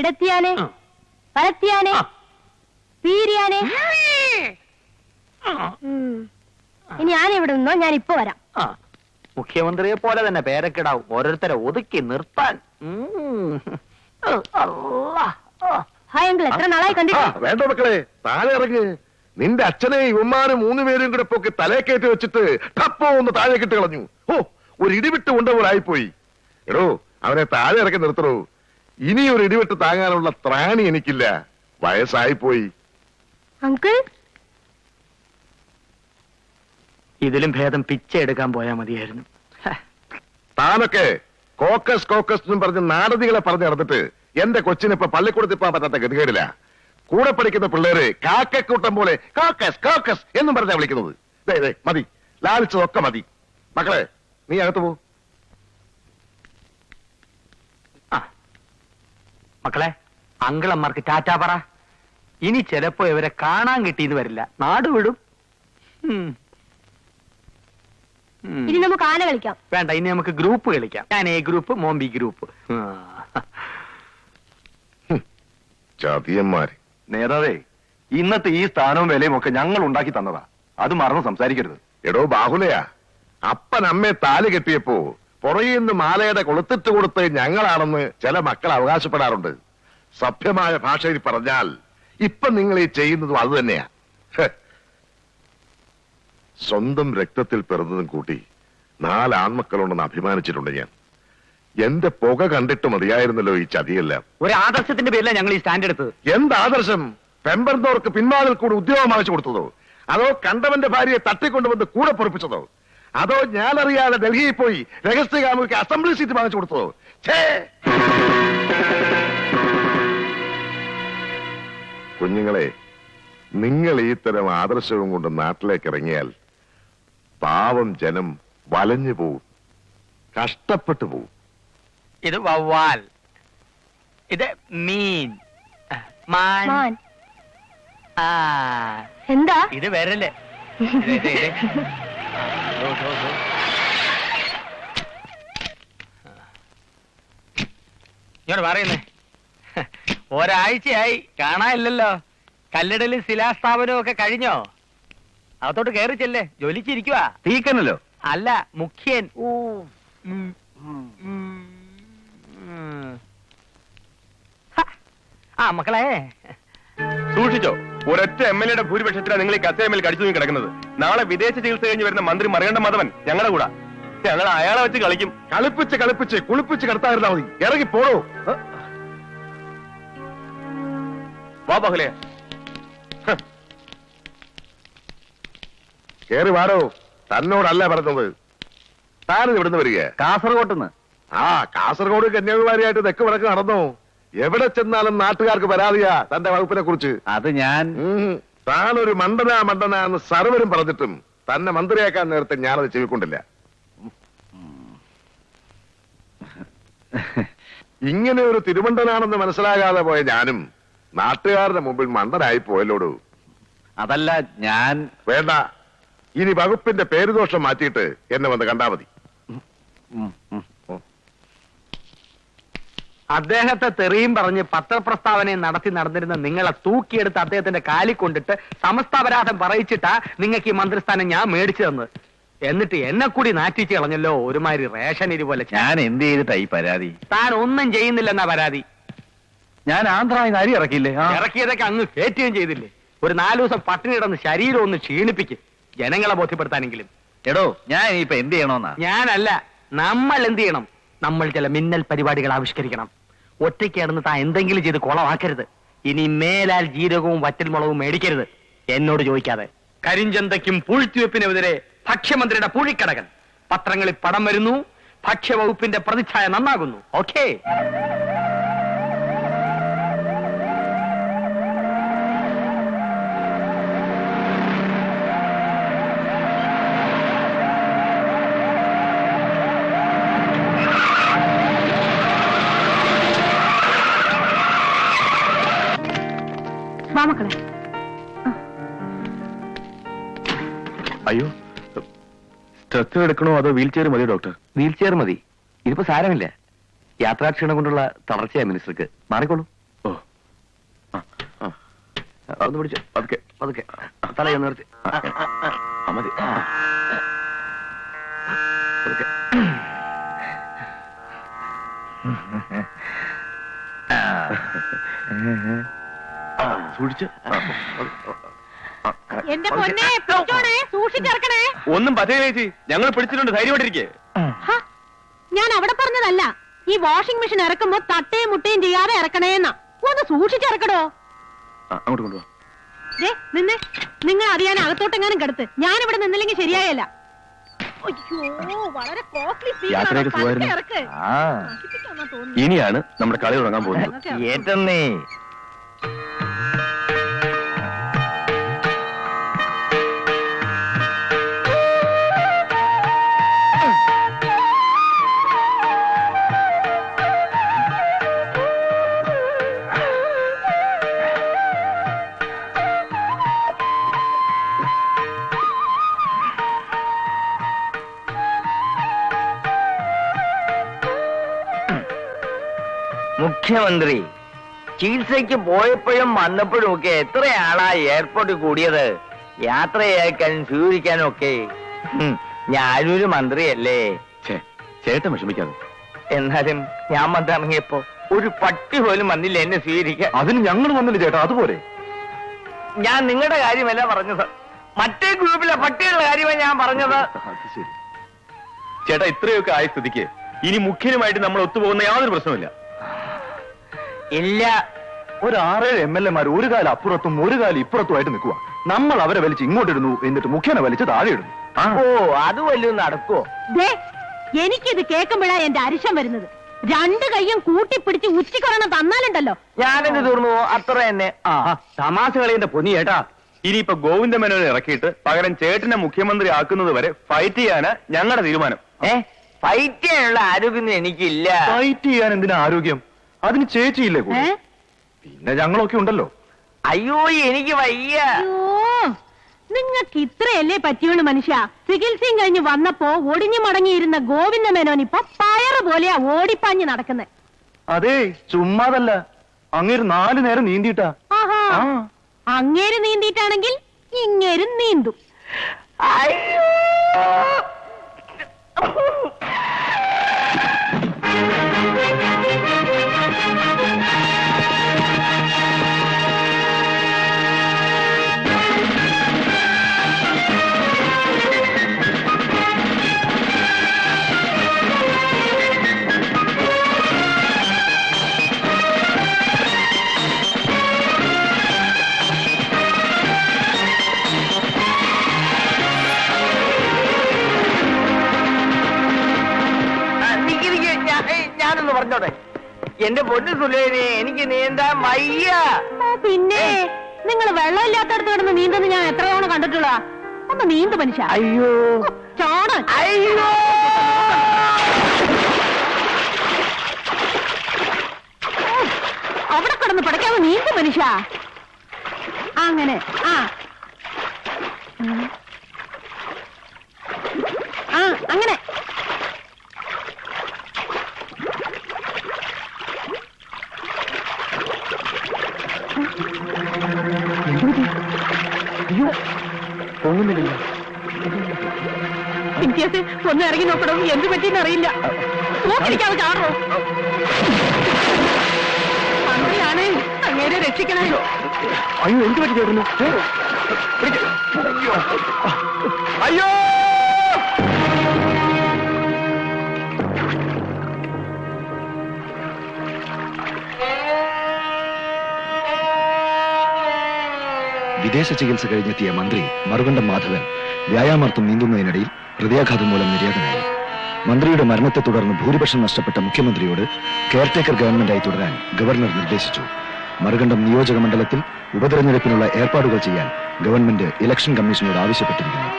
ഇടത്തിയാനെ. വലത്തിയാനെ പീരിയാനെ? ഇനി ഞാൻ ഇവിടെ നിന്നോ? ഞാൻ ഇപ്പൊ വരാം മുഖ്യമന്ത്രിയെ പോലെ തന്നെ പേരക്കിടാവും ഓരോരുത്തരെ ഒതുക്കി നിർത്താൻ. ഹായ് അങ്കിൾ എത്ര നാളായി കണ്ടിട്ട്? വേണ്ട മക്കളെ താഴെ ഇറങ്ങ്. നിന്റെ അച്ഛനെ ഇവന്മാര് മൂന്നുപേരും കൂടെ പൊക്കി തലേ കയറ്റി വെച്ചിട്ട് ടപ്പോ ഒന്ന് താഴെ കിട്ട് കളഞ്ഞു. ഓ ഒരു ഇടിവിട്ട് കൊണ്ടപോലെ ആയിപ്പോയി എടോ അവനെ താഴെ ഇറക്കി നിർത്തണോ? ഇനി ഒരു ഇടിവെട്ട് താങ്ങാനുള്ള ത്രാണി എനിക്കില്ല. വയസ്സായിപ്പോയി. അങ്കിൾ? ഇതിലും ഭേദം പിച്ച എടുക്കാൻ പോയാ മതിയായിരുന്നു. താനൊക്കെ കോക്കസ് കോക്കസ് എന്നും പറഞ്ഞ് നാടതികളെ പറഞ്ഞു നടന്നിട്ട് എന്റെ കൊച്ചിന് ഇപ്പൊ പള്ളിക്കൂടത്തിൽ പോകാൻ പറ്റാത്ത ഗതികേടില്ല. കൂടെ പഠിക്കുന്ന പിള്ളേര് കാക്കക്കൂട്ടം പോലെ കോക്കസ് കോക്കസ് എന്നും പറഞ്ഞാ വിളിക്കുന്നത്. ദേ ദേ മതി. ലാലിച്ചതൊക്കെ മതി. മക്കളെ നീ അകത്ത് പോ. മക്കളെ അങ്കിളന്മാർക്ക് ടാറ്റാ പറ. ഇനി ചിലപ്പോ ഇവരെ കാണാൻ കിട്ടിയെന്ന് വരില്ല. നാട് വിടും. ഇനി നമുക്ക് ആന കളിക്കാം. വേണ്ട ഇനി നമുക്ക് ഗ്രൂപ്പ് കളിക്കാം. ഞാൻ എ ഗ്രൂപ്പ് മോംബി ഗ്രൂപ്പ്. ചതിയന്മാര്. നേതാവേ ഇന്നത്തെ ഈ സ്ഥാനവും വിലയും ഒക്കെ ഞങ്ങൾ ഉണ്ടാക്കി തന്നതാ. അത് മറന്ന് സംസാരിക്കരുത്. എടോ ബാഹുലയാ. അപ്പൻ അമ്മയെ താൽ കെട്ടിയപ്പോ പുറകിൽ നിന്ന് മാലയുടെ കൊളുത്തിട്ട് കൊടുത്ത് ഞങ്ങളാണെന്ന് ചില മക്കൾ അവകാശപ്പെടാറുണ്ട്. സഭ്യമായ ഭാഷയിൽ പറഞ്ഞാൽ ഇപ്പൊ നിങ്ങൾ ഈ ചെയ്യുന്നതും അത് തന്നെയാ. സ്വന്തം രക്തത്തിൽ പിറന്നതും കൂട്ടി നാല് ആൺമക്കളുണ്ടെന്ന് അഭിമാനിച്ചിട്ടുണ്ട് ഞാൻ. എന്റെ പുക കണ്ടിട്ട് മതിയായിരുന്നല്ലോ ഈ ചതിയെല്ലാം. ഒരു ആദർശത്തിന്റെ പേരിലാണ് ഞങ്ങൾ ഈ സ്റ്റാൻഡ് എടുത്തത്. എന്ത് ആദർശം? പെമ്പർന്നവർക്ക് പിൻവാതിൽ കൂടി ഉദ്യോഗം വാങ്ങിച്ചു കൊടുത്തതോ അതോ കണ്ടവന്റെ ഭാര്യയെ തട്ടിക്കൊണ്ടുവന്ന് കൂടെ പൊറപ്പിച്ചതോ? അതോ ഞാനറിയാതെ ഡൽഹിയിൽ പോയി രഹസ്യ കാമുക്ക് അസംബ്ലി സീറ്റ് വാങ്ങിച്ചു കൊടുത്തോ? ഛേ! കുഞ്ഞുങ്ങളെ നിങ്ങൾ ഈ തരം ആദർശവും കൊണ്ട് നാട്ടിലേക്ക് ഇറങ്ങിയാൽ പാവം ജനം വലഞ്ഞു പോവും. കഷ്ടപ്പെട്ടു പോവും. ഇത് വവ്വാൽ. ഇത് മീൻ. മാൻ. മാൻ. ആ. എന്താ? ഇത് വരല്ലേ ഇങ്ങോട്ട് പറയുന്നേ ഒരാഴ്ചയായി കാണാനില്ലല്ലോ. കല്ലിടലും ശിലാസ്ഥാപനവും ഒക്കെ കഴിഞ്ഞോ? അകത്തോട്ട് കയറി ചെല്ലേ. ജോലിച്ചിരിക്കുക തീക്കനല്ലോ. അല്ല മുഖ്യൻ. ആ മക്കളെ. സൂക്ഷിച്ചോ? ഒരൊറ്റ എം എൽ എയുടെ ഭൂരിപക്ഷത്തിലാണ് നിങ്ങൾ ഈ കസേമൽ കടിച്ചു നീ കിടക്കുന്നത്. നാളെ വിദേശ ചികിത്സ കഴിഞ്ഞ് വരുന്ന മന്ത്രി മറികണ്ട മാധവൻ ഞങ്ങളുടെ കൂടെ. ഞങ്ങൾ അയാളെ വെച്ച് കളിക്കും. കളിപ്പിച്ച് കളിപ്പിച്ച് കുളിപ്പിച്ച് കിടത്താതിരുന്നാ മതി. ഇറങ്ങി പോടോ. വാ ബഹുലേ കേറി വാടോ. തന്നോടല്ല പറഞ്ഞത്. താനിത് ഇവിടുന്ന് വരിക? കാസർഗോട്ടുന്ന് ആ കാസർഗോഡ് കന്യാകുമാരിയായിട്ട് തെക്ക് വടക്ക് നടന്നോ? എവിടെ ചെന്നാലും നാട്ടുകാർക്ക് പരാതിയാ തന്റെ വകുപ്പിനെ കുറിച്ച്. അത് ഞാൻ. താൻ ഒരു മണ്ടനാ മണ്ടനാ എന്ന് സർവരും പറഞ്ഞിട്ടും തന്നെ മന്ത്രിയാക്കാൻ നേരത്തെ ഞാനത് ചെവിക്കൊണ്ടില്ല. ഇങ്ങനെ ഒരു തിരുമണ്ടനാണെന്ന് മനസ്സിലാകാതെ പോയ ഞാനും നാട്ടുകാരുടെ മുമ്പിൽ മണ്ടനായി പോയല്ലോടു. അതല്ല ഞാൻ. വേണ്ട. ഇനി വകുപ്പിന്റെ പേരുദോഷം മാറ്റിയിട്ട് എന്നെ വന്ന് കണ്ടാ മതി. അദ്ദേഹത്തെ തെറിയും പറഞ്ഞ് പത്രപ്രസ്താവനയും നടത്തി നടന്നിരുന്ന നിങ്ങളെ തൂക്കിയെടുത്ത് അദ്ദേഹത്തിന്റെ കാലി കൊണ്ടിട്ട് സമസ്താപരാധം പറയിച്ചിട്ടാ നിങ്ങൾക്ക് ഈ മന്ത്രിസ്ഥാനം ഞാൻ മേടിച്ചു തന്നത്. എന്നിട്ട് എന്നെ കൂടി നാറ്റിച്ച് കളഞ്ഞല്ലോ ഒരുമാതിരി റേഷൻ ഇതുപോലെ ഞാൻ എന്ത് ചെയ്തിട്ടാ ഈ പരാതി? താൻ ഒന്നും ചെയ്യുന്നില്ലെന്നാ പരാതി. ഞാൻ ആന്ധ്രായി അരി ഇറക്കിയില്ലേ? ആ. ഇറക്കിയതൊക്കെ അങ്ങ് കയറ്റുകയും ചെയ്തില്ലേ? ഒരു നാലു ദിവസം പട്ടിണി കിടന്ന് ശരീരം ഒന്ന് ക്ഷീണിപ്പിക്കും. ജനങ്ങളെ ബോധ്യപ്പെടുത്താനെങ്കിലും. എടോ ഞാൻ ഇനിയിപ്പൊ എന്ത് ചെയ്യണോന്നാ? ഞാനല്ല നമ്മൾ എന്ത് ചെയ്യണം? നമ്മൾ ചില മിന്നൽ പരിപാടികൾ ആവിഷ്കരിക്കണം. ഒറ്റയ്ക്ക് കിടന്ന് താൻ എന്തെങ്കിലും ചെയ്ത് കുളമാക്കരുത്. ഇനി മേലാൽ ജീരകവും വറ്റൽമുളകും മേടിക്കരുത്. എന്നോട് ചോദിക്കാതെ. കരിഞ്ചന്തയ്ക്കും പൂഴ്ത്തിവെപ്പിനെതിരെ ഭക്ഷ്യമന്ത്രിയുടെ പൂഴിക്കടകൻ. പത്രങ്ങളിൽ പടം വരുന്നു. ഭക്ഷ്യവകുപ്പിന്റെ പ്രതിച്ഛായ നന്നാകുന്നു. ഓക്കേ. വാ മക്കളെ. അയ്യോ സ്ട്രെച്ചർ എടുക്കണോ അതോ വീൽ ചെയർ മതിയോ ഡോക്ടർ? വീൽ ചെയർ മതി. ഇതിപ്പോ സാരമില്ല. യാത്രാക്ഷീണം കൊണ്ടുള്ള തളർച്ചയാ മിനിസ്റ്റർക്ക്. മാറിക്കോളൂ. ഒന്ന് പിടിച്ചു പതുക്കെ പതുക്കെ. തലയൊന്ന് നിർത്തി ആ, മതി. പതുക്കെ. ആ, സൂക്ഷിച്ച്. ആ, ആ, ആ, എന്റെ പതുക്കെ. പൊന്നെ പിടിച്ചോണേ സൂക്ഷിച്ചിറക്കണേ. ഒന്നും പറ്റില്ല ചേച്ചി. ഞങ്ങൾ പിടിച്ചിട്ടുണ്ട് ധൈര്യമായിട്ടിരിക്കേ. ഞാൻ അവിടെ പറഞ്ഞതല്ല. ഈ വാഷിംഗ് മെഷീൻ ഇറക്കുമ്പോ തട്ടയും മുട്ടയും ചെയ്യാതെ ഇറക്കണേന്നാ. ഒന്ന് സൂക്ഷിച്ചിറക്കടോ. അങ്ങോട്ട് കൊണ്ടുപോവാ നിന്നെ. നിങ്ങൾ അറിയാൻ അകത്തോട്ടെങ്ങാനും കിടത്ത്. ഞാൻ ഇവിടെ നിന്നില്ലെങ്കിൽ ശരിയായല്ല. ഇനിയാണ് നമ്മുടെ കളി തുടങ്ങാൻ പോകുന്നത്. മുഖ്യമന്ത്രി ചികിത്സയ്ക്ക് പോയപ്പോഴും വന്നപ്പോഴും ഒക്കെ എത്രയാളാ എയർപോർട്ടിൽ കൂടിയത്? യാത്രയാക്കാനും സ്വീകരിക്കാനും ഒക്കെ ഞാനൊരു മന്ത്രിയല്ലേ? ചേട്ടൻ വിഷമിക്കാതെ. എന്നാലും ഞാൻ വന്നിറങ്ങിയപ്പോ ഒരു പട്ടി പോലും വന്നില്ല എന്നെ സ്വീകരിക്കാൻ. അതിന് ഞങ്ങൾ വന്നില്ല ചേട്ടാ അതുപോലെ. ഞാൻ നിങ്ങളുടെ കാര്യമല്ല പറഞ്ഞത്. മറ്റേ ഗ്രൂപ്പിലെ പട്ടികളുടെ കാര്യമാണ് ഞാൻ പറഞ്ഞത്. ചേട്ടാ ഇത്രയൊക്കെ ആയ സ്ഥിതിക്ക് ഇനി മുഖ്യനുമായിട്ട് നമ്മൾ ഒത്തുപോകുന്ന യാതൊരു പ്രശ്നമില്ല ഇല്ല ഒരു ആറേഴ് എം എൽ എമാർ ഒരു കാലം അപ്പുറത്തും ഒരു കാലം ഇപ്പുറത്തുമായിട്ട് നിൽക്കുക നമ്മൾ അവരെ വലിച്ച് ഇങ്ങോട്ടിടുന്നു എന്നിട്ട് മുഖ്യനെ വലിച്ച് താഴെ ഇടുന്നു ഓ അത് വല്ലതും നടക്കോ ദേ എനിക്കിത് കേൾക്കുമ്പോഴാ എന്റെ അരിശം വരുന്നത്. രണ്ട് കൈയും കൂട്ടിപ്പിടിച്ച് ഉച്ചിക്കൊറണം തന്നാലുണ്ടല്ലോ. ഞാനെന്ത് തീർന്നു? അത്ര തന്നെ. ആ തമാശ കളിയുടെ പൊന്നി ഏട്ടാ. ഇനിയിപ്പോ ഗോവിന്ദ മേനോനെ ഇറക്കിയിട്ട് പകരം ചേട്ടനെ മുഖ്യമന്ത്രി ആക്കുന്നത് വരെ ഫൈറ്റ് ചെയ്യാനാ ഞങ്ങളുടെ തീരുമാനം. ഏ ഫൈറ്റ് ചെയ്യാനുള്ള ആരോഗ്യം എനിക്കില്ല. ഫൈറ്റ് ചെയ്യാൻ എന്തിനാ ആരോഗ്യം? അതിന് ചേച്ചിയില്ലേ ഏ? കൂടെ പിന്നെ ഞങ്ങളൊക്കെ ഉണ്ടല്ലോ. അയ്യോ എനിക്ക് വയ്യ. അയ്യോ നിങ്ങൾക്ക് ഇത്രയല്ലേ പറ്റിയുള്ളൂ മനുഷ്യ. ചികിത്സയും കഴിഞ്ഞ് വന്നപ്പോ ഒടിഞ്ഞു മടങ്ങിയിരുന്ന ഗോവിന്ദ മേനോൻ ഇപ്പൊ പയറ് പോലെയാ ഓടിപ്പാഞ്ഞ് നടക്കുന്നത് അതെ ചുമ്മാതല്ല. അങ്ങേര് നാലു നേരം നീന്തിട്ടാ ആഹാ. അങ്ങേര് നീന്തിയിട്ടാണെങ്കിൽ ഇങ്ങേരും നീന്തും. അയ്യോ. പൊന്നു സുലേനെ എനിക്ക് നീന്താൻ വയ്യ. പിന്നെ നിങ്ങൾ വെള്ളമില്ലാത്തടത്ത് കിടന്ന് നീന്തുന്ന ഞാൻ എത്ര തവണ കണ്ടിട്ടുള്ള? ഒന്ന് നീന്തു മനുഷ്യ. അയ്യോ. ചോണ അയ്യോ. അവിടെ കിടന്ന് പടയ്ക്കാതെ നീന്തു മനുഷ്യ. അങ്ങനെ ആ. ആ അങ്ങനെ. എനിക്ക് ഒന്ന് ഇറങ്ങി നോക്കണം? എന്ത് പറ്റിയെന്ന് അറിയില്ല. നോക്കിരിക്കാതെ ചാടോ മന്ത്രിയാണ് അങ്ങേരെ രക്ഷിക്കണേ. അയ്യോ എന്ത് പറ്റി ചേട്ടന്? അയ്യോ! വിദേശ ചികിത്സ കഴിഞ്ഞെത്തിയ മന്ത്രി മറുകണ്ഠം മാധവൻ വ്യായാമാർത്ഥം നീന്തുന്നതിനിടയിൽ ഹൃദയാഘാതം മൂലം നിര്യാതനായി. മന്ത്രിയുടെ മരണത്തെ തുടർന്ന് ഭൂരിപക്ഷം നഷ്ടപ്പെട്ട മുഖ്യമന്ത്രിയോട് കെയർടേക്കർ ഗവൺമെന്റായി തുടരാൻ ഗവർണർ നിർദ്ദേശിച്ചു. മറുകണ്ഠം നിയോജക മണ്ഡലത്തിൽ ഉപതെരഞ്ഞെടുപ്പിനുള്ള ഏർപ്പാടുകൾ ചെയ്യാൻ ഗവൺമെന്റ് ഇലക്ഷൻ കമ്മീഷനോട് ആവശ്യപ്പെട്ടിരിക്കുന്നു.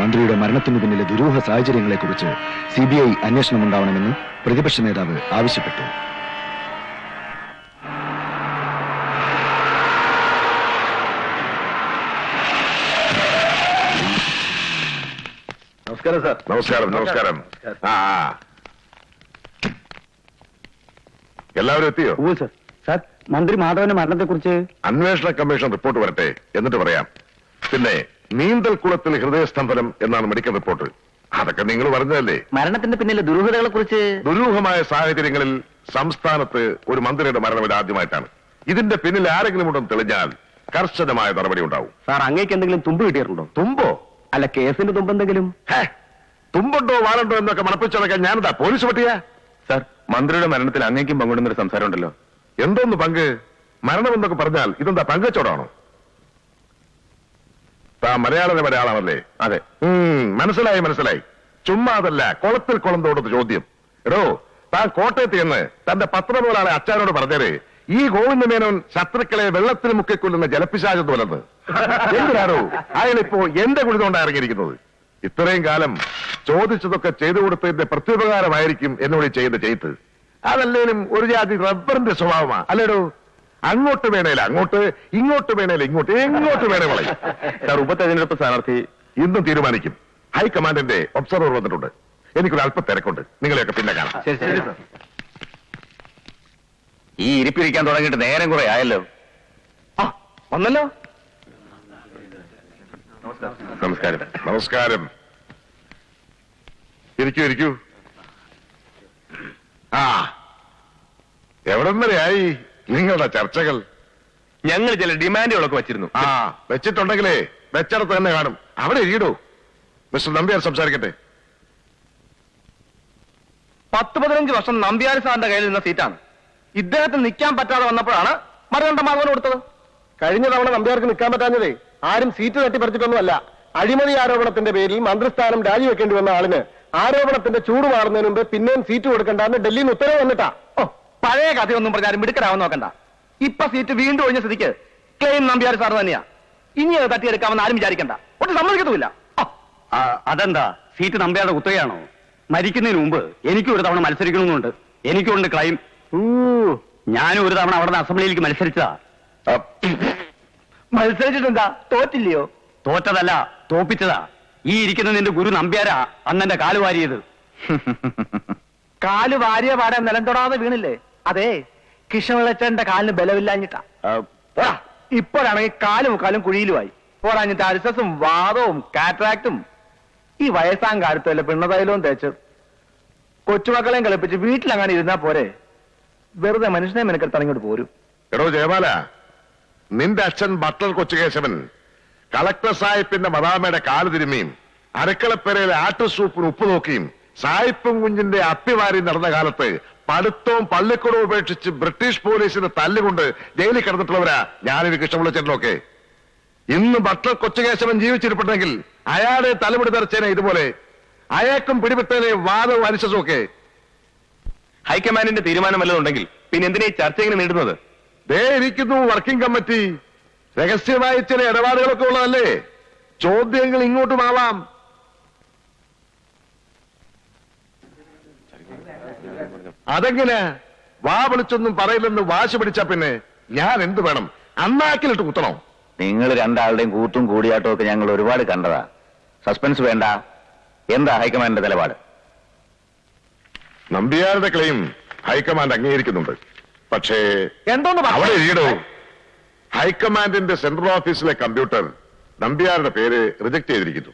മന്ത്രിയുടെ മരണത്തിന് പിന്നിലെ ദുരൂഹ സാഹചര്യങ്ങളെക്കുറിച്ച് സി ബി ഐ അന്വേഷണമുണ്ടാവണമെന്ന് പ്രതിപക്ഷ നേതാവ് ആവശ്യപ്പെട്ടു. നമസ്കാരം സാർ. നമസ്കാരം നമസ്കാരം. ആ. എല്ലാവരും എത്തിയോ? ഓ സർ. സാർ മന്ത്രി മാധവന്റെ മരണത്തെ കുറിച്ച് അന്വേഷണ കമ്മീഷൻ റിപ്പോർട്ട് വരട്ടെ എന്നിട്ട് പറയാം. പിന്നെ നീന്തൽ കുളത്തിൽ ഹൃദയസ്തംഭനം എന്നാണ് മെഡിക്കൽ റിപ്പോർട്ട്. അതൊക്കെ നിങ്ങൾ പറഞ്ഞതല്ലേ? മരണത്തിന്റെ പിന്നിലെ ദുരൂഹതകളെ കുറിച്ച് ദുരൂഹമായ സാഹചര്യങ്ങളിൽ സംസ്ഥാനത്ത് ഒരു മന്ത്രിയുടെ മരണം ഇത് ആദ്യമായിട്ടാണ്. ഇതിന്റെ പിന്നിൽ ആരെങ്കിലും ഉണ്ടെന്ന് തെളിഞ്ഞാൽ കർശനമായ നടപടി ഉണ്ടാവും. സാർ അങ്ങേക്ക് എന്തെങ്കിലും തുമ്പ് കിട്ടിയിട്ടുണ്ടോ? തുമ്പോ? അല്ല കേസിന്റെ തുമ്പെന്തെങ്കിലും? തുമ്പുണ്ടോ വാളുണ്ടോ എന്നൊക്കെ മണപ്പിച്ചതൊക്കെ ഞാനെന്താ പോലീസ് പട്ടിയാ? സാർ മന്ത്രിയുടെ മരണത്തിൽ അങ്ങേക്കും പങ്കിടുന്ന ഒരു സംസാരം ഉണ്ടല്ലോ എന്തോന്ന് പങ്ക്? മരണം എന്നൊക്കെ പറഞ്ഞാൽ ഇതെന്താ പങ്കച്ചോടാണോ? താ മലയാള മലയാളമല്ലേ അതെ. മനസ്സിലായി മനസ്സിലായി. ചുമ്മാ അതല്ല കുളത്തിൽ കുളം തോടുന്ന ചോദ്യം. എടോ താൻ കോട്ടയത്ത് എന്ന് തന്റെ പത്രമുതലാളെ അച്ഛനോട് പറഞ്ഞേരെ. ഈ ഗോവിന്ദ മേനോൻ ശത്രുക്കളെ വെള്ളത്തിൽ മുക്കിക്കൊല്ലുന്ന ജലപ്പിശാചം എന്തിനാരോ എന്തിനാണോ അയാളിപ്പോ എന്റെ കുഴിതുകൊണ്ടാണ് ഇറങ്ങിയിരിക്കുന്നത്? ഇത്രയും കാലം ചോദിച്ചതൊക്കെ ചെയ്തു കൊടുത്തതിന്റെ പ്രത്യുപകാരമായിരിക്കും എന്നോട് ചെയ്ത് ചെയ്ത്. അതല്ലേലും ഒരു ജാതി റബ്ബറിന്റെ സ്വഭാവമാ. അല്ലേടോ? അങ്ങോട്ട് വേണേല അങ്ങോട്ട് ഇങ്ങോട്ട് വേണേല ഇങ്ങോട്ട് എങ്ങോട്ട് വേണേ വളയും സാർ ഉപതെരഞ്ഞെടുപ്പ് സ്ഥാനാർത്ഥി ഇന്നും തീരുമാനിക്കും. ഹൈക്കമാൻഡിന്റെ ഒബ്സർവർ വന്നിട്ടുണ്ട്. എനിക്കൊരു അല്പ തിരക്കുണ്ട്. നിങ്ങളെയൊക്കെ പിന്നെ കാണാം. ശരി ശരി. ഈ ഇരിപ്പിരിക്കാൻ തുടങ്ങിയിട്ട് നേരം കുറെ ആയല്ലോ. ആ വന്നല്ലോ. നമസ്കാരം. നമസ്കാരം. ഇരിക്കൂ ഇരിക്കൂ. ആ എവിടം വരെയായി നിങ്ങളുടെ ചർച്ചകൾ? ഞങ്ങൾ ചില ഡിമാൻഡുകളൊക്കെ വെച്ചിരുന്നു. ആ വെച്ചിട്ടുണ്ടെങ്കിലേ വെച്ചിടത്ത് തന്നെ കാണും. അവിടെ ഇരിക്കടൂ മിസ്റ്റർ നമ്പ്യാർ സംസാരിക്കട്ടെ. പത്ത് പതിനഞ്ച് വർഷം നമ്പ്യാർ സാറിന്റെ കയ്യിൽ നിന്ന സീറ്റാണ്. ഇദ്ദേഹത്തിന് നിൽക്കാൻ പറ്റാതെ വന്നപ്പോഴാണ് മറുകണ്ഠ മാധവൻ കൊടുത്തത്. കഴിഞ്ഞ തവണ നമ്പ്യാർക്ക് നിൽക്കാൻ പറ്റാഞ്ഞതേ ആരും സീറ്റ് തട്ടിപ്പറിച്ചിട്ടൊന്നുമല്ല. അഴിമതി ആരോപണത്തിന്റെ പേരിൽ മന്ത്രിസ്ഥാനം രാജിവെക്കേണ്ടി വന്ന ആളിന് ആരോപണത്തിന്റെ ചൂട് മാറുന്നതിന് മുമ്പ് പിന്നെയും സീറ്റ് കൊടുക്കണ്ടെന്ന് ഡൽഹിയിൽ നിന്ന് ഉത്തരവ് വന്നിട്ടാ. ഓ പഴയ കഥയൊന്നും പറഞ്ഞാലും മിടുക്കരാവാൻ നോക്കണ്ട. ഇപ്പൊ സീറ്റ് വീണ്ടും ഒഴിഞ്ഞ സ്ഥിതിക്ക് ക്ലെയിം നമ്പ്യാർ സാർ തന്നെയാ. ഇനി അത് തട്ടിയെടുക്കാമെന്ന് ആരും വിചാരിക്കണ്ട. ഒട്ടും സമ്മതിക്കത്തുമില്ല. അതെന്താ? സീറ്റ് നമ്പ്യാരുടെ കുത്തകയാണോ? മരിക്കുന്നതിന് മുമ്പ് എനിക്കും ഒരു തവണ മത്സരിക്കണമെന്നുണ്ട്. എനിക്കുണ്ട് ക്ലൈം ഊ, ഞാനും ഒരു തവണ അവിടെ അസംബ്ലിയിലേക്ക് മത്സരിച്ചതാ. മത്സരിച്ചിട്ടെന്താ? തോറ്റില്ലയോ? തോറ്റതല്ല തോപ്പിച്ചതാ. ഈ ഇരിക്കുന്ന നിന്റെ ഗുരു നമ്പ്യാരാ അന്നെന്റെ കാൽ വാരിയത്. കാൽ വാരിയ പാടെ നിലം തൊടാതെ വീണില്ലേ? അതെ കൃഷ്ണവിളച്ചന്റെ കാലിന് ബലമില്ലാഞ്ഞിട്ടാ. ഇപ്പോഴാണെങ്കിൽ കാലും മുക്കാലും കുഴിയിലുമായി. പോരാഞ്ഞിട്ട് അരിസസും വാദവും കാറ്ററാക്റ്റും. ഈ വയസ്സാം കാലത്ത് വല്ല പിണ്ണതൈലവും തേച്ച് കൊച്ചുമക്കളെയും കളിപ്പിച്ച് വീട്ടിലങ്ങനെ ഇരുന്നാ പോരെ? വെറുതെ മനുഷ്യനെ മെനക്കെടുത്ത് അങ്ങോട്ട് പോരും. എടോ ജയമാല നിന്റെ അച്ഛൻ ബട്ടർ കൊച്ചുകേശവൻ കളക്ടർ സാഹിബിന്റെ മദാമയുടെ കാൽ തിരുമ്മിയും അരക്കളപ്പെരയിലെ ആട്ടു സൂപ്പിന് ഉപ്പ് നോക്കിയും സായിപ്പും കുഞ്ഞിന്റെ അപ്പിവാരി നടന്ന കാലത്ത് പഠിത്തവും പള്ളിക്കൂടവും ഉപേക്ഷിച്ച് ബ്രിട്ടീഷ് പോലീസിന് തല്ലുകൊണ്ട് ജയിലിൽ കിടന്നിട്ടുള്ളവരാ ഞാനൊരു കൃഷ്ണപിള്ളച്ചേട്ടനൊക്കെ ഇന്ന് ബട്ടർ കൊച്ചുകേശവൻ ജീവിച്ചിരിപ്പുണ്ടെങ്കിൽ അയാളെ തലമുടി തെറിച്ചേനെ ഇതുപോലെ. അയാൾക്കും പിടിപെട്ടേനെ വാദവും ഒക്കെ ഹൈക്കമാൻഡിന്റെ തീരുമാനം വല്ലതുണ്ടെങ്കിൽ പിന്നെ എന്തിനാ ഈ ചർച്ച ഇങ്ങനെ നീട്ടുന്നത് ദേ ഇരിക്കുന്നു വർക്കിംഗ് കമ്മിറ്റി. രഹസ്യമായ ചില ഇടപാടുകളൊക്കെ ഉള്ളതല്ലേ? ചോദ്യങ്ങൾ ഇങ്ങോട്ടും ആവാം. അതെങ്ങനെ? വാ വിളിച്ചൊന്നും പറയില്ലെന്ന് വാശി പിടിച്ച പിന്നെ ഞാൻ എന്ത് വേണം? അന്നാക്കിലിട്ട് കുത്തണോ? നിങ്ങൾ രണ്ടാളുടെയും കൂത്തും കൂടിയാട്ടവും ഒക്കെ ഞങ്ങൾ ഒരുപാട് കണ്ടതാ. സസ്പെൻസ് വേണ്ട. എന്താ ഹൈക്കമാൻഡിന്റെ നിലപാട്? നമ്പ്യാരുടെ ക്ലെയിം ഹൈക്കമാൻഡ് അംഗീകരിക്കുന്നുണ്ട്. പക്ഷേ എന്തോന്ന് അവിടെ ഇരിക്കടോ. ഹൈക്കമാൻഡിന്റെ സെൻട്രൽ ഓഫീസിലെ കമ്പ്യൂട്ടർ നമ്പിയാരുടെ പേര് റിജക്ട് ചെയ്തിരിക്കുന്നു.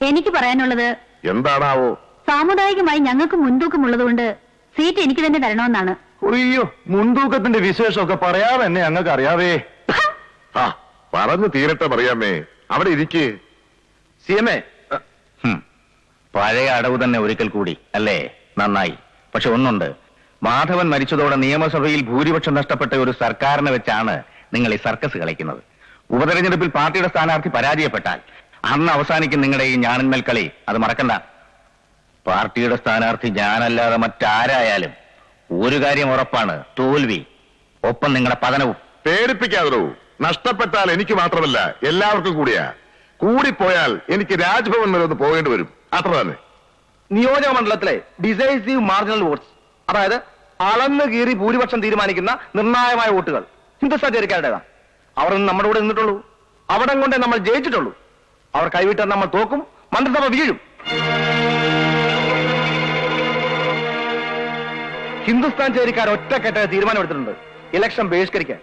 എനിക്ക് പറയാനുള്ളത് എന്താണാവോ? സാമുദായികമായി ഞങ്ങൾക്ക് മുൻതൂക്കമുള്ളതുകൊണ്ട് സീറ്റ് എനിക്ക് തന്നെ തരണമെന്നാണ്. അയ്യോ മുൻതൂക്കത്തിന്റെ വിശേഷമൊക്കെ പറയാതെ തന്നെ ഞങ്ങൾക്ക് അറിയാവേ. ആ പറഞ്ഞു തീരട്ടെ പറയാമേ അവിടെ ഇരിക്കേ. സി എം എ പഴയ അടവ് തന്നെ ഒരിക്കൽ കൂടി അല്ലേ? നന്നായി. പക്ഷെ ഒന്നുണ്ട്. മാധവൻ മരിച്ചതോടെ നിയമസഭയിൽ ഭൂരിപക്ഷം നഷ്ടപ്പെട്ട ഒരു സർക്കാരിനെ വെച്ചാണ് നിങ്ങൾ ഈ സർക്കസ് കളിക്കുന്നത്. ഉപതെരഞ്ഞെടുപ്പിൽ പാർട്ടിയുടെ സ്ഥാനാർത്ഥി പരാജയപ്പെട്ടാൽ അന്ന് അവസാനിക്കും നിങ്ങളുടെ ഈ ഞാനന്മേൽ കളി. അത് മറക്കണ്ട. പാർട്ടിയുടെ സ്ഥാനാർത്ഥി ഞാനല്ലാതെ മറ്റാരായാലും ഒരു കാര്യം ഉറപ്പാണ് തോൽവി. ഒപ്പം നിങ്ങളുടെ പതനവും. പേടിപ്പിക്കാതോ നഷ്ടപ്പെട്ടാൽ എനിക്ക് മാത്രമല്ല എല്ലാവർക്കും കൂടിയാ. കൂടിപ്പോയാൽ എനിക്ക് രാജ്ഭവൻ വരെ ഒന്ന് പോകേണ്ടി വരും. അത്ര നിയോജക മണ്ഡലത്തിലെ ഡിസൈസീവ് മാർജിനൽ വോട്ട്സ് അതായത് അളന്ന് കീറി ഭൂരിപക്ഷം തീരുമാനിക്കുന്ന നിർണായകമായ വോട്ടുകൾ ഹിന്ദുസ്ഥാചാരിക്കാരുടേതാണ് അവർ ഇന്ന് നമ്മുടെ കൂടെ നിന്നിട്ടുള്ളൂ. അവിടം കൊണ്ടേ നമ്മൾ ജയിച്ചിട്ടുള്ളൂ. അവർ കൈവിട്ടാൽ നമ്മൾ തോക്കും മന്ത്രിസഭ വീഴും ഹിന്ദുസ്ഥാൻ ചേരിക്കാർ ഒറ്റക്കെട്ട തീരുമാനമെടുത്തിട്ടുണ്ട് ഇലക്ഷൻ ബഹിഷ്കരിക്കാൻ.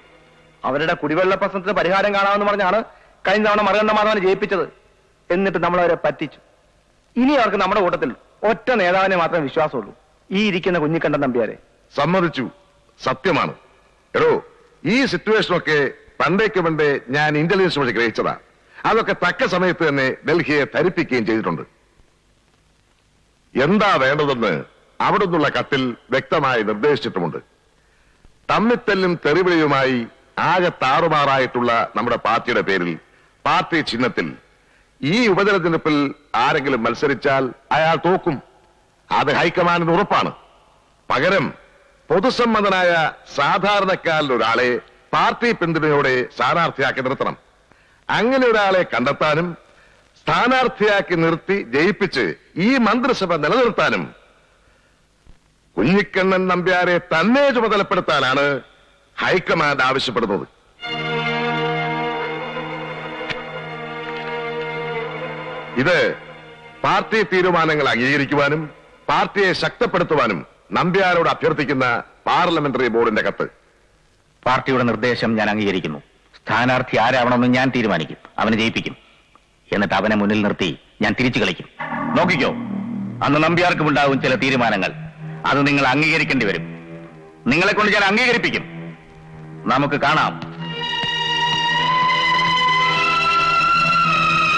അവരുടെ കുടിവെള്ള പ്രശ്നത്തിന് പരിഹാരം കാണാമെന്ന് പറഞ്ഞാണ് കഴിഞ്ഞ തവണ മറുകണ്ഠ മാധവനെ ജയിപ്പിച്ചത്. എന്നിട്ട് നമ്മൾ അവരെ പറ്റിച്ചു. ഇനി അവർക്ക് നമ്മുടെ കൂട്ടത്തിൽ ഒറ്റ നേതാവിനെ മാത്രമേ വിശ്വാസമുള്ളൂ. ഈ ഇരിക്കുന്ന കുഞ്ഞിക്കണ്ടൻ നമ്പ്യാരെ. സമ്മതിച്ചു. സത്യമാണ്. എടോ ഈ സിറ്റുവേഷനൊക്കെ പണ്ടേക്ക് പണ്ടേ ഞാൻ ഇന്റലിജൻസ് വഴി ഗ്രഹിച്ചതാ. അതൊക്കെ തക്ക സമയത്ത് തന്നെ ഡൽഹിയെ ധരിപ്പിക്കുകയും ചെയ്തിട്ടുണ്ട്. എന്താ വേണ്ടതെന്ന് അവിടെ നിന്നുള്ള കത്തിൽ വ്യക്തമായി നിർദ്ദേശിച്ചിട്ടുമുണ്ട്. തമ്മിത്തല്ലും തെറിവിളിയുമായി ആകെ താറുമാറായിട്ടുള്ള നമ്മുടെ പാർട്ടിയുടെ പേരിൽ പാർട്ടി ചിഹ്നത്തിൽ ഈ ഉപതെരഞ്ഞെടുപ്പിൽ ആരെങ്കിലും മത്സരിച്ചാൽ അയാൾ തോക്കും. അത് ഹൈക്കമാൻഡിന് ഉറപ്പാണ്. പകരം പൊതുസമ്മതനായ സാധാരണക്കാരിൽ ഒരാളെ പാർട്ടി പിന്തുണയോടെ സ്ഥാനാർത്ഥിയാക്കി നിർത്തണം. അങ്ങനെ ഒരാളെ കണ്ടെത്താനും സ്ഥാനാർത്ഥിയാക്കി നിർത്തി ജയിപ്പിച്ച് ഈ മന്ത്രിസഭ നിലനിർത്താനും കുഞ്ഞിക്കണ്ണൻ നമ്പ്യാരെ തന്നെ ചുമതലപ്പെടുത്താനാണ് ഹൈക്കമാൻഡ് ആവശ്യപ്പെടുന്നത്. ഇത് പാർട്ടി തീരുമാനങ്ങൾ അംഗീകരിക്കുവാനും പാർട്ടിയെ ശക്തപ്പെടുത്തുവാനും നമ്പ്യാരോട് അഭ്യർത്ഥിക്കുന്ന പാർലമെന്ററി ബോർഡിന്റെ കത്ത്. പാർട്ടിയുടെ നിർദ്ദേശം ഞാൻ അംഗീകരിക്കുന്നു. സ്ഥാനാർത്ഥി ആരാവണമെന്ന് ഞാൻ തീരുമാനിക്കും. അവനെ ജയിപ്പിക്കും. എന്നിട്ട് അവനെ മുന്നിൽ നിർത്തി ഞാൻ തിരിച്ചു കളിക്കും. നോക്കിക്കോ അന്ന് നമ്പ്യാർക്കും ഉണ്ടാവും ചില തീരുമാനങ്ങൾ. അത് നിങ്ങൾ അംഗീകരിക്കേണ്ടി വരും. നിങ്ങളെ കൊണ്ട് ഞാൻ അംഗീകരിപ്പിക്കും. നമുക്ക് കാണാം.